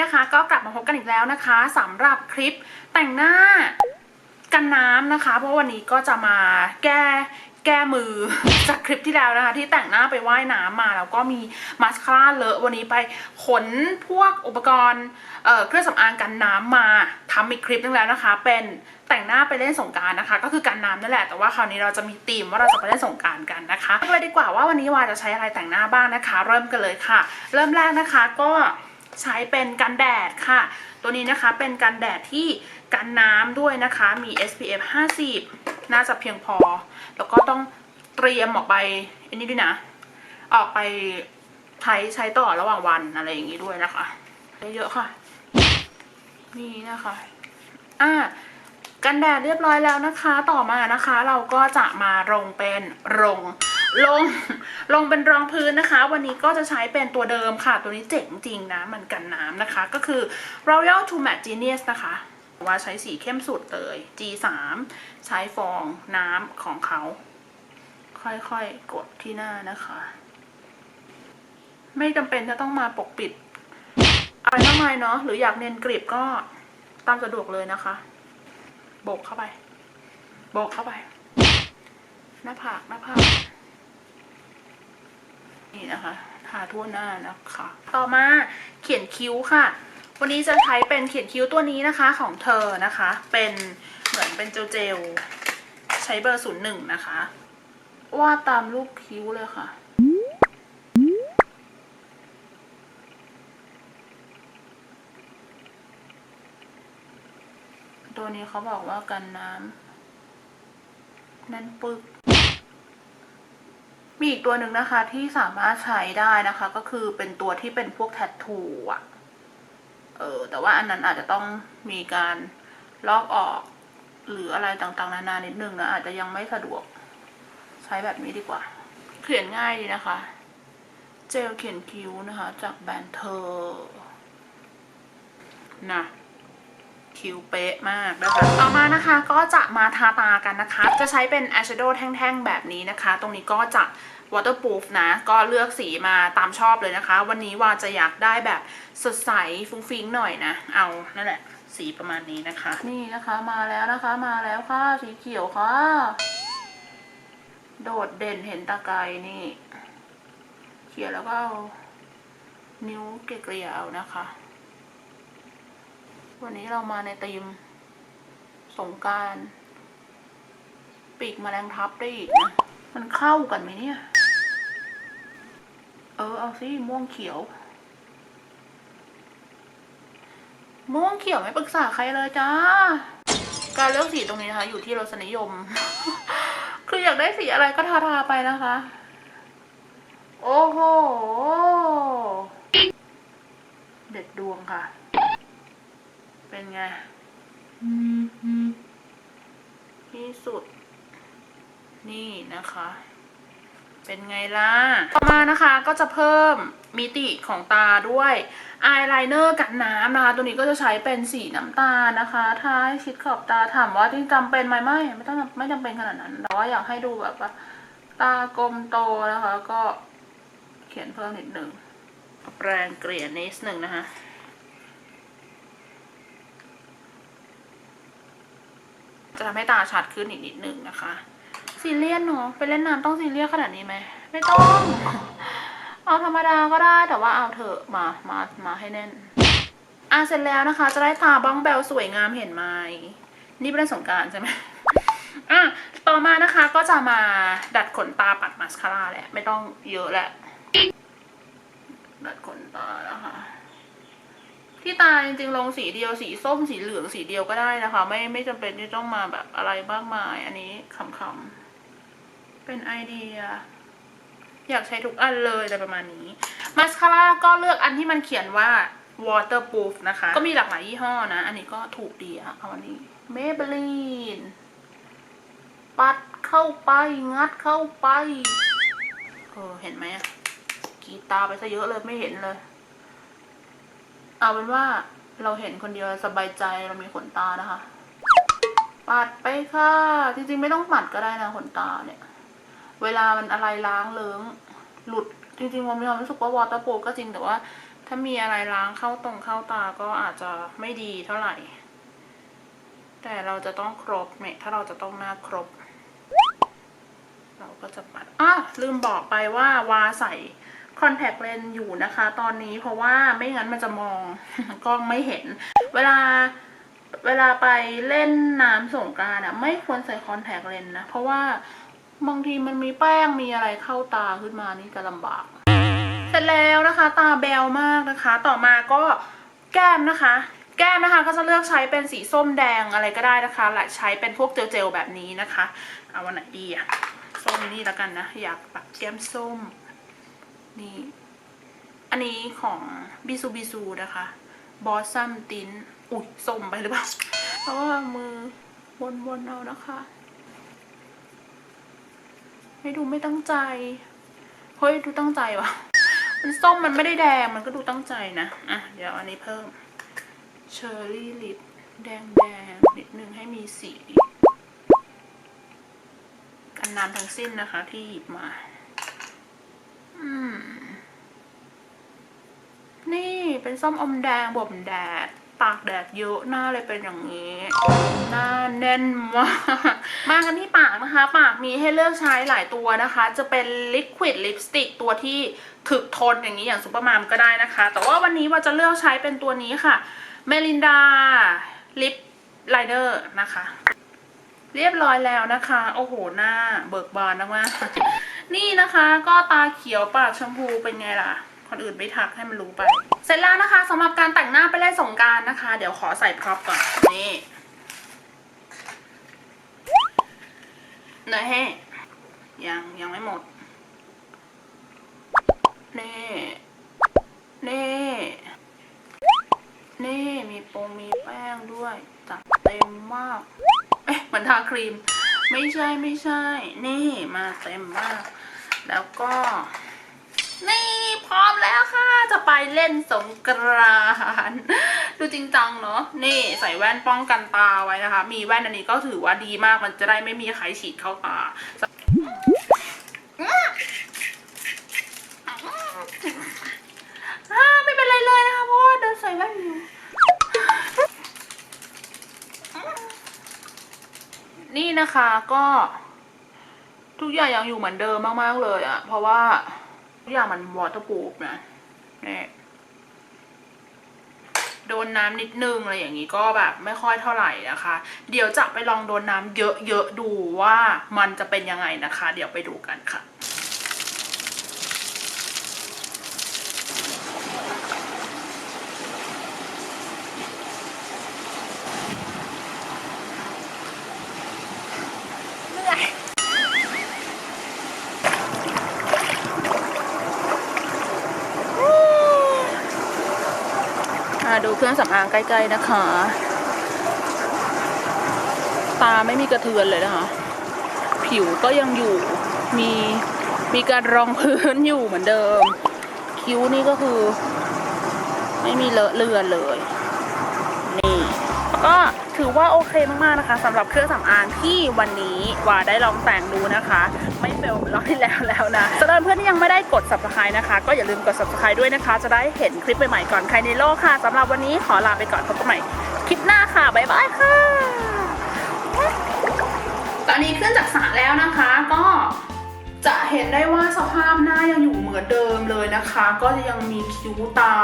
นะคะ ก็กลับมาพบกันอีกแล้วนะคะสำหรับคลิปแต่งหน้ากันน้ำนะคะ เพราะวันนี้ก็จะมาแก้แก้มือจากคลิปที่แล้วนะคะ ที่แต่งหน้าไปว่ายน้ำมาแล้วก็มีมาสคาร่าเลอะวันนี้ไปขนพวกอุปกรณ์เเครื่องสำอางกันน้ำมาทำอีกคลิปนึงแล้วนะคะ เป็นแต่งหน้าไปเล่นสงการนะคะ ก็คือกันน้ำนั่นแหละแต่ว่าคราวนี้เราจะมีธีมว่าเราจะไปเล่นสงการกันนะคะเลยดีกว่าว่าวันนี้วาจะใช้อะไรแต่งหน้าบ้างนะคะ เริ่มกันเลยค่ะ เริ่มแรกนะคะก็ ใช้เป็นกันแดดค่ะ ตัวนี้นะคะเป็นกันแดดที่กันน้ำด้วยนะคะ มี SPF 50 น่าจะเพียงพอ แล้วก็ต้องเตรียมออกไปอันนี้ด้วยนะ ออกไปใช้ใช้ต่อระหว่างวันอะไรอย่างนี้ด้วยนะคะ เยอะๆค่ะ นี่นะคะ อ่ากันแดดเรียบร้อยแล้วนะคะ ต่อมานะคะเราก็จะมาลงเป็นลง ลงลงเป็นรองพื้นนะคะ วันนี้ก็จะใช้เป็นตัวเดิมค่ะ ตัวนี้เจ๋งจริงนะมันกันน้ำนะคะ ก็คือ Royal to Matte Genius นะคะว่าใช้สีเข้มสุดเลย G3 ใช้ฟองน้ำของเขา ค่อยๆ กดที่หน้านะคะ ไม่จำเป็นจะต้องมาปกปิด อะไรมากมายเนาะหรืออยากเนียนกริบก็ตามสะดวกเลยนะคะโบกเข้าไปโบกเข้าไป หน้าผากหน้าผาก นี่นะคะทาทั่วหน้านะคะ ต่อมาเขียนคิ้วค่ะ วันนี้จะใช้เป็นเขียนคิ้วตัวนี้นะคะของเธอนะคะ เป็นเหมือนเป็นเจลเจลใช้เบอร์ศูนย์หนึ่งนะคะ วาดตามรูปคิ้วเลยค่ะตัวนี้เขาบอกว่ากันน้ำนั่นปึก มีอีกตัวหนึ่งนะคะที่สามารถใช้ได้นะคะ ก็คือเป็นตัวที่เป็นพวกแทททูอะเออแต่ว่าอันนั้นอาจจะต้องมีการลอกออกหรืออะไรต่างๆ นานานิดนึงนะอาจจะยังไม่สะดวก ใช้แบบนี้ดีกว่า เขียนง่ายดีนะคะ เจลเขียนคิ้วนะคะ จากแบรนด์เธอนะ คิวเป๊ะมากนะคะต่อมานะคะก็จะมาทาตากันนะคะ จะใช้เป็นอายแชโดว์แท่งๆ แบบนี้นะคะ ตรงนี้ก็จะ waterproof นะ ก็เลือกสีมาตามชอบเลยนะคะ วันนี้ว่าจะอยากได้แบบสดใสฟุ้งฟิ้งหน่อยนะ เอานั่นแหละ สีประมาณนี้นะคะ นี่นะคะมาแล้วนะคะมาแล้วค่ะ สีเขียวค่ะ โดดเด่นเห็นตาไกลนี่ เขียนแล้วก็เอานิ้วเกลี่ยเอานะคะ วันนี้เรามาในธีมสงกรารปีกแมลงทับได้อีกนะ มันเข้ากันไหมเนี่ย เออ เอาสิม่วงเขียว ม่วงเขียวไม่ปรึกษาใครเลยจ้า การเลือกสีตรงนี้นะคะ อยู่ที่รสนิยม คืออยากได้สีอะไรก็ทาทาไปนะคะ โอ้โห เด็ดดวงค่ะ เป็นไงที่สุด นี่นะคะ เป็นไงล่ะ ต่อมานะคะก็จะเพิ่มมิติของตาด้วยอายไลเนอร์กันน้ำนะคะ ตัวนี้ก็จะใช้เป็นสีน้ำตาลนะคะทาให้ชิดขอบตาถามว่าที่จำเป็นไหมไม่ไม่ต้องไม่จำเป็นขนาดนั้นแต่ว่าอยากให้ดูแบบว่าตากลมโตนะคะ ก็เขียนเพิ่มนิดหนึ่งเอาแปรงเกลี่ยนิดหนึ่งนะคะ จะทำให้ตาชัดขึ้นอีกนิดนึงนะคะซีเรียสเนาะไปเล่นน้ำต้องซีเรียสขนาดนี้ไหมไม่ต้อง เอาธรรมดาก็ได้แต่ว่าเอาเถอะมามามาให้แน่นอะเสร็จแล้วนะคะ จะได้ตาบ้องแบลสวยงามเห็นไหมนี่เป็นสงกรารใช่ไหมอะต่อมานะคะก็จะมาดัดขนตาปัดมาสคาร่าแหละ ไม่ต้องเยอะแหละดัดขนตานะคะ ที่ตาจริงๆลงสีเดียวสีส้มสีเหลืองสีเดียวก็ได้นะคะ ไม่ไม่จำเป็นที่ต้องมาแบบอะไรมากมาย อันนี้ขำๆเป็นไอเดีย อยากใช้ทุกอันเลยอะไรประมาณนี้มาสคาร่าก็เลือกอันที่มันเขียนว่า waterproof นะคะ ก็มีหลากหลายยี่ห้อนะ อันนี้ก็ถูกดีอะเอาอันนี้ Maybelline ปัดเข้าไปงัดเข้าไปเออเห็นไหมกีตาไปซะเยอะเลยไม่เห็นเลย เอาเป็นว่าเราเห็นคนเดียวสบายใจเรามีขนตานะคะ ปัดไปค่ะ จริงๆไม่ต้องปัดก็ได้นะขนตาเนี่ย เวลามันอะไรล้างเลิงหลุดจริงๆมันมีความรู้สึกว่าวอเตอร์โปก็จริงแต่ว่า ถ้ามีอะไรล้างเข้าตรงเข้าตาก็อาจจะไม่ดีเท่าไหร่ แต่เราจะต้องครบเนี่ยถ้าเราจะต้องหน้าครบ เราก็จะปัดอะลืมบอกไปว่าวาใส่ คอนแทคเลนส์อยู่นะคะ ตอนนี้เพราะว่าไม่งั้นมันจะมองกล้องไม่เห็น เวลาเวลาไปเล่นน้ำสงกรานอะไม่ควรใส่คอนแทคเลนส์นะ เพราะว่าบางทีมันมีแป้งมีอะไรเข้าตาขึ้นมานี่จะลำบาก เสร็จแล้วนะคะ ตาแบวมากนะคะ ต่อมาก็แก้มนะคะ แก้มนะคะก็จะเลือกใช้เป็นสีส้มแดงอะไรก็ได้นะคะและใช้เป็นพวกเจลๆแบบนี้นะคะ เอาวันไหนดีอะส้มนี่แล้วกันนะ อยากแบบแก้มส้ม นี่ อันนี้ของบิซูบิซูนะคะบอสซัมตินอุ้ยส้มไปหรือเปล่า เพราะว่ามือวนๆเอานะคะ ไม่ดูไม่ตั้งใจ เฮ้ยดูตั้งใจวะมันส้มมันไม่ได้แดงมันก็ดูตั้งใจนะ อะ เดี๋ยวอันนี้เพิ่มเชอร์รี่ลิปแดงแดงๆนิดนึงให้มีสี กันน้ำทั้งสิ้นนะคะที่หยิบมา นี่เป็นส้มอมแดงบ่มแดด ตากแดดเยอะหน้าเลยเป็นอย่างนี้ หน้าแน่นมาก มากันที่ปากนะคะ ปากมีให้เลือกใช้หลายตัวนะคะ จะเป็นลิควิดลิปสติกตัวที่ถึกทนอย่างนี้อย่างซูเปอร์มามก็ได้นะคะ แต่ว่าวันนี้ว่าจะเลือกใช้เป็นตัวนี้ค่ะเมลินดาลิปไลเนอร์นะคะ เรียบร้อยแล้วนะคะ โอ้โห หน้าเบิกบานมากๆ นี่นะคะก็ตาเขียวปากชมพูเป็นไงล่ะคนอื่นไม่ทักให้มันรู้ไป เสร็จแล้วนะคะสำหรับการแต่งหน้าไปเล่นสงการนะคะ เดี๋ยวขอใส่พร็อพก่อนนี่เนยแห้ยังยังไม่หมดนี่นี่นี่มีโปรงมีแป้งด้วยจัดเต็มมาก เอ๊ะเหมือนทาครีม ไม่ใช่ไม่ใช่ นี่มาเต็มมาก แล้วก็ นี่พร้อมแล้วค่ะ จะไปเล่นสงกรานดูจริงจังเนาะนี่ใส่แว่นป้องกันตาไว้นะคะ มีแว่นอันนี้ก็ถือว่าดีมากมันจะได้ไม่มีใครฉีดเข้าตาอ่าไม่เป็นไรเลยนะคะเพราะว่าเดินใส่แว่นอยู่นี่นะคะก็ ทุกอย่างยังอยู่เหมือนเดิมมากๆเลยอะเพราะว่าทุกอย่างมันวอเตอร์ปูฟนะเนี่ยโดนน้ำนิดนึงอะไรอย่างนี้ก็แบบไม่ค่อยเท่าไหร่นะคะ เดี๋ยวจะไปลองโดนน้ำเยอะๆดูว่ามันจะเป็นยังไงนะคะ เดี๋ยวไปดูกันค่ะ เหนื่อยอ่า ดูเครื่องสำอางใกล้ๆนะคะ ตาไม่มีกระเทือนเลยนะคะ ผิวก็ยังอยู่ มีมีการรองพื้นอยู่เหมือนเดิม คิ้วนี่ก็คือ ไม่มีเลอะเลือนเลย ก็ถือว่าโอเคมากๆนะคะสำหรับเครื่องสำอางที่วันนี้ว่าได้ลองแต่งดูนะคะ ไม่เฟลเหมือนรอบที่แล้วแล้วนะสำหรับเพื่อนที่ยังไม่ได้กด subscribe นะคะ ก็อย่าลืมกด subscribe ด้วยนะคะ จะได้เห็นคลิปใหม่ๆก่อนใครในโลกค่ะสำหรับวันนี้ขอลาไปก่อนพบกันใหม่คลิปหน้าค่ะบ๊ายบายค่ะ ตอนนี้ขึ้นจากสระแล้วนะคะก็จะเห็นได้ว่าสภาพหน้ายังอยู่เหมือนเดิมเลยนะคะ ก็จะยังมีคิ้วตา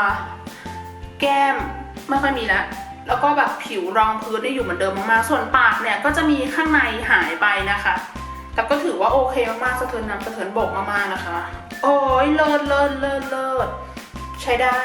แก้มไม่ค่อยมีแล้ว แล้วก็แบบผิวรองพื้นได้อยู่เหมือนเดิมมากๆ ส่วนปากเนี่ยก็จะมีข้างในหายไปนะคะ แต่ก็ถือว่าโอเคมากๆ สะเทือนน้ำสะเทือนบกมากๆนะคะ โอ้ยเลิศเลิศเลิศเลิศใช้ได้